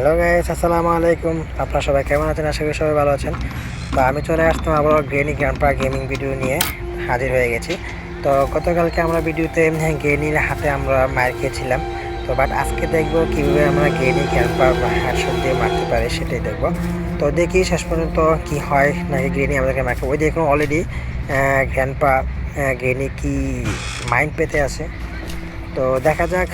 Hello guys আসসালামু আলাইকুম আপনারা সবাই কেমন আছেন? আশা করি সবাই ভালো আছেন। তো আমি চলে আসতাম আবার গ্রেনি গ্র্যান্ডপা গেমিং ভিডিও নিয়ে হাজির হয়ে গেছি। তো গতকালকে আমরা ভিডিওতে গেনির হাতে আমরা মার খেয়েছিলাম। তো বাট আজকে দেখব কীভাবে আমরা গেনি গ্র্যান্ডপা হ্যাডশট দিয়ে মারতে পারি সেটাই দেখব। তো দেখি শেষ পর্যন্ত কি হয় নাকি গ্রেনি আমাদেরকে মারকে ওই দেখুন অলরেডি গ্র্যান্ডপা গ্রেনি কি মাইন্ড পেতে আছে। তো দেখা যাক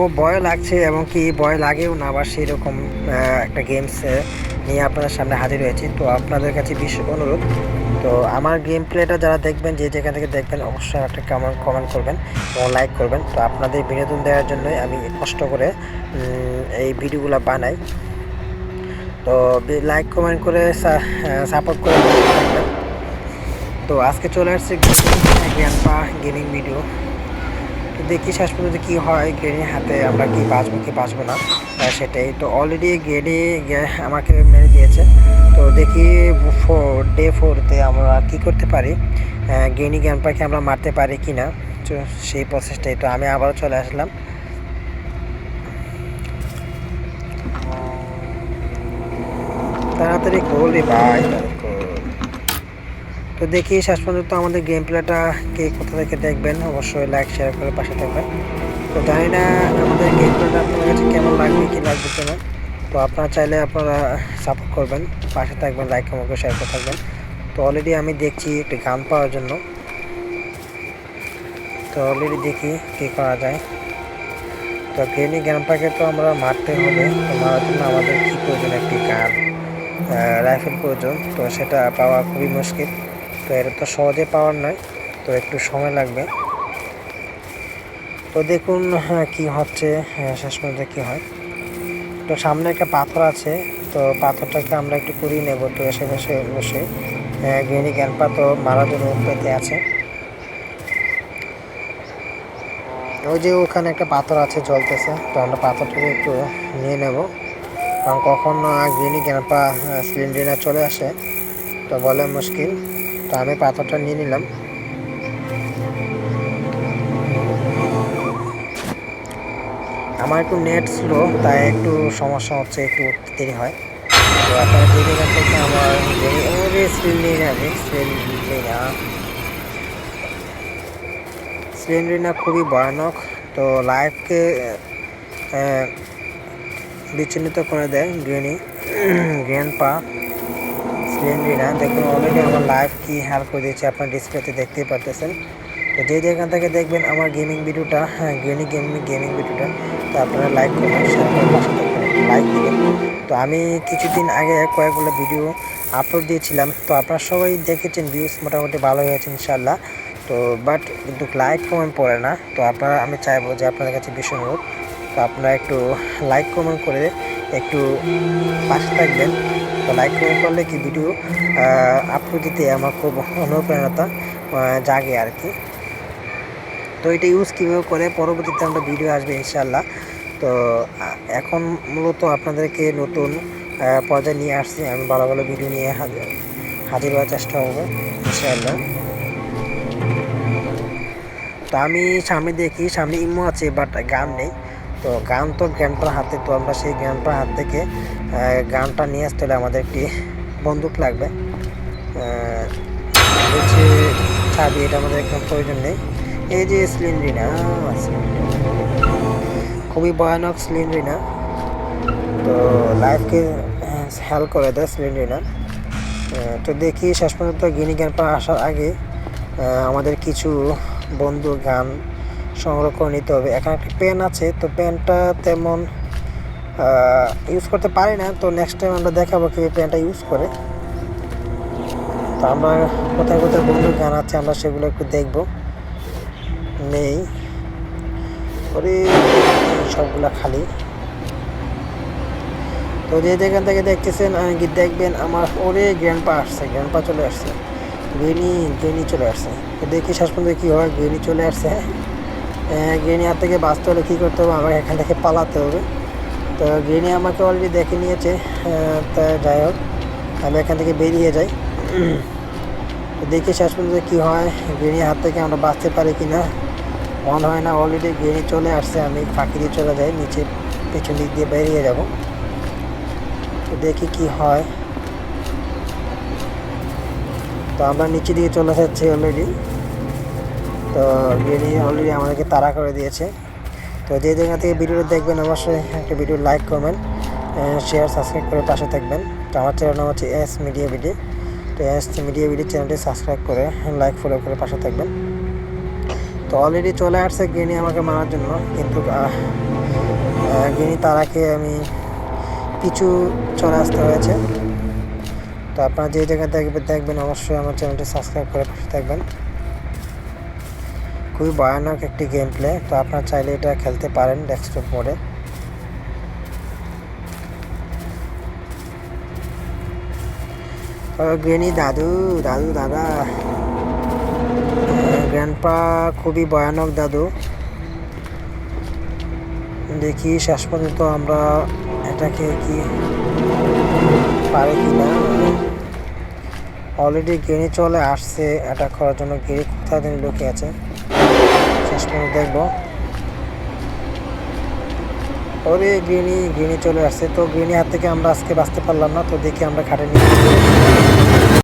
খুব ভয় লাগছে এবং কি ভয় লাগেও না, আবার সেরকম একটা গেমস নিয়ে আপনাদের সামনে হাজির হয়েছি। তো আপনাদের কাছে বিশেষ অনুরোধ, তো আমার গেম প্লেটা যারা দেখবেন, যে যেখান থেকে দেখবেন, অবশ্যই একটা কমেন্ট কমেন্ট করবেন এবং লাইক করবেন। তো আপনাদের বিনোদন দেওয়ার জন্যই আমি কষ্ট করে এই ভিডিওগুলো বানাই। তো লাইক কমেন্ট করে সাপোর্ট করে তো আজকে চলে আসছে জ্ঞানপা গেমিং ভিডিও দেখি শেষ পর্যন্ত কী হয় গ্রেডের হাতে আমরা কি বাঁচবো কি বাঁচবো না সেটাই। তো অলরেডি গ্রেডে আমাকে মেরে দিয়েছে। তো দেখি ফোর ডে ফোরতে আমরা কি করতে পারি? জ্ঞান পাখি আমরা মারতে পারি কি না? তো সেই প্রসেসটাই তো আমি আবারও চলে আসলাম। তাড়াতাড়ি করলি কর। তো দেখি, শেষ পর্যন্ত আমাদের গেম প্লেটা কে কোথা থেকে দেখবেন, অবশ্যই লাইক শেয়ার করে পাশে থাকবেন। তো জানি না আমাদের গেম প্লেটা আপনাদের কাছে কেমন লাগবে, কি লাগবে কিনা তো আপনারা চাইলে আপনারা সাপোর্ট করবেন, পাশে থাকবেন লাইক কমেন্ট শেয়ার করে থাকবেন। তো অলরেডি আমি দেখছি একটি গান পাওয়ার জন্য। তো অলরেডি দেখি কী করা যায়। তো গ্রেনি গ্রামপাকে তো আমরা মারতে হবে, তো মারার জন্য আমাদের কী প্রয়োজন একটি গান? রাইফেল প্রয়োজন, তো সেটা পাওয়া খুবই মুশকিল। তো এটা তো সহজে পাওয়ার নয় তো একটু সময় লাগবে। তো দেখুন হ্যাঁ, কি হচ্ছে হ্যাঁ, শেষ পর্যন্ত কী হয়। তো সামনে একটা পাথর আছে তো পাথরটাকে আমরা একটু কুড়িয়ে নেব তো এসে বসে। বসে গ্রেনি গ্যানপা তো মারার জন্য পেতে আছে। ওই যে ওখানে একটা পাথর আছে জ্বলতেছে তো আমরা পাথরটাকে একটু নিয়ে নেব। কারণ কখন গ্রিনি গ্যানপা সিলিন্ডারে চলে আসে তো বলে মুশকিল। তো আমি পাথরটা নিয়ে নিলাম। আমার একটু নেট স্লো, তাই একটু সমস্যা হচ্ছে, একটু উঠতে দেরি হয়। তো আপনারা যে যেখান থেকে আমার সিলিন্ডার আমি সিলিন্ডার সিলিন্ডারিনা খুবই ভয়ানক, তো লাইফকে বিচ্ছিন্নিত করে দেয়, গ্রেনি গ্রেন পা সিলিন্ডারিনা দেখুন অলরেডি আমার লাইফ কি হেল্প করে দিয়েছে, আপনার ডিসপ্লেতে দেখতেই পারতেছেন। তো যে যেখান থেকে দেখবেন আমার গেমিং ভিডিওটা হ্যাঁ গ্রেনি গেমিং গেমিং ভিডিওটা তো আপনারা লাইক করবেন শেয়ার করে পাশে লাইক দিবেন। তো আমি কিছুদিন আগে কয়েকগুলো ভিডিও আপলোড দিয়েছিলাম, তো আপনারা সবাই দেখেছেন ভিউজ মোটামুটি ভালো হয়েছে ইনশাল্লাহ তো বাট কিন্তু লাইক কমেন্ট পড়ে না, তো আপনারা, আমি চাইব যে আপনাদের কাছে ভীষণ অনুরোধ তো আপনারা একটু লাইক কমেন্ট করে একটু পাশে থাকবেন। তো লাইক কমেন্ট করলে কি ভিডিও আপলোড দিতে আমার খুব অনুপ্রেরণতা আহ, জাগে আর কি। তো এটা ইউজ কীভাবে করে পরবর্তীতে আমরা ভিডিও আসবে ইনশাল্লাহ তো এখন মূলত আপনাদেরকে নতুন পর্যায়ে নিয়ে আসছি। আমি ভালো ভালো ভিডিও নিয়ে হাজির হওয়ার চেষ্টা করব ইনশাল্লাহ তো আমি সামনে দেখি সামনে ইমো আছে বাট গান নেই। তো গান তো গ্র্যান্ডপার হাতে, তো আমরা সেই গ্র্যান্ডপার হাত থেকে গানটা নিয়ে আসতে হলে আমাদের একটি বন্দুক লাগবে। হচ্ছে চাবি, এটা আমাদের একদম প্রয়োজন নেই। এই যে সিলিন্ড্রিনা খুবই ভয়ানক সিলিন্ড্রিনা তো লাইফকে হেল্প করে দেয় সিলিন্ড্রিনা তো দেখি, শেষ পর্যন্ত গিনি গ্যানপা আসার আগে আমাদের কিছু বন্ধু গান করে নিতে হবে। এখানে একটা পেন আছে, তো পেনটা তেমন ইউজ করতে পারি না। তো নেক্সট টাইম আমরা দেখাবো কি পেনটা ইউজ করে। তো আমরা কোথায় কোথায় বন্ধুর গান আছে, আমরা সেগুলো একটু দেখব। নেই। ওরে, সবগুলা খালি। তো যে যেখান থেকে দেখতেছেন দেখবেন আমার, ওরে গ্র্যান্ডপা আসছে গ্র্যান্ডপা চলে আসছে। গ্রেনি গ্রেনি চলে আসছে। তো দেখি শেষ পর্যন্ত কী হয় গ্রেনি চলে আসছে। গ্রেনি হাত থেকে বাঁচতে হলে কী করতে হবে? আমাকে এখান থেকে পালাতে হবে। তো গ্রেনি আমাকে অলরেডি দেখে নিয়েছে তা যাই হোক, আমি এখান থেকে বেরিয়ে যাই। দেখি শেষ পর্যন্ত কী হয় গ্রেনি হাত থেকে আমরা বাঁচতে পারি কি না। মন হয় না অলরেডি গ্রেনি চলে আসছে, আমি ফাঁকি দিয়ে চলে যাই, নিচে পেছন দিক দিয়ে বেরিয়ে যাব। তো দেখি কি হয়। তো আমরা নিচে দিকে চলে যাচ্ছি অলরেডি তো গেনি অলরেডি আমাদেরকে তাড়া করে দিয়েছে। তো যে জায়গা থেকে ভিডিওটা দেখবেন অবশ্যই একটা ভিডিও লাইক করবেন শেয়ার সাবস্ক্রাইব করে পাশে থাকবেন। তো আমার চ্যানেল নাম হচ্ছে এস মিডিয়া ভিডিও তো এস মিডিয়া ভিডিও চ্যানেলটি সাবস্ক্রাইব করে লাইক ফলো করে পাশে থাকবেন। তো অলরেডি চলে আসছে গেনি আমাকে মারার জন্য কিন্তু আহ, তারাকে আমি পিছু চলে আসতে হয়েছে। তো আপনারা যে জায়গায় দেখবেন দেখবেন অবশ্যই আমার চ্যানেলটি সাবস্ক্রাইব করে পাশে থাকবেন। খুবই ভয়ানক একটি গেম প্লে তো আপনারা চাইলে এটা খেলতে পারেন ডেস্কটপ মোডে গ্রেনি দাদু দাদু, দাদা। গ্র্যান্ডপা খুবই ভয়ানক দাদু। দেখি শেষ পর্যন্ত আমরা এটাকে কি পারি কি না অলরেডি গেড়ি চলে আসছে অ্যাটাক করার জন্য গেড়ি কোথায় তিনি আছে। শেষ পর্যন্ত দেখব। ওরে গ্রিনি গ্রিনি চলে আসছে। তো গ্রিনি হাত থেকে আমরা আজকে বাঁচতে পারলাম না, তো দেখি আমরা খাটে নিয়ে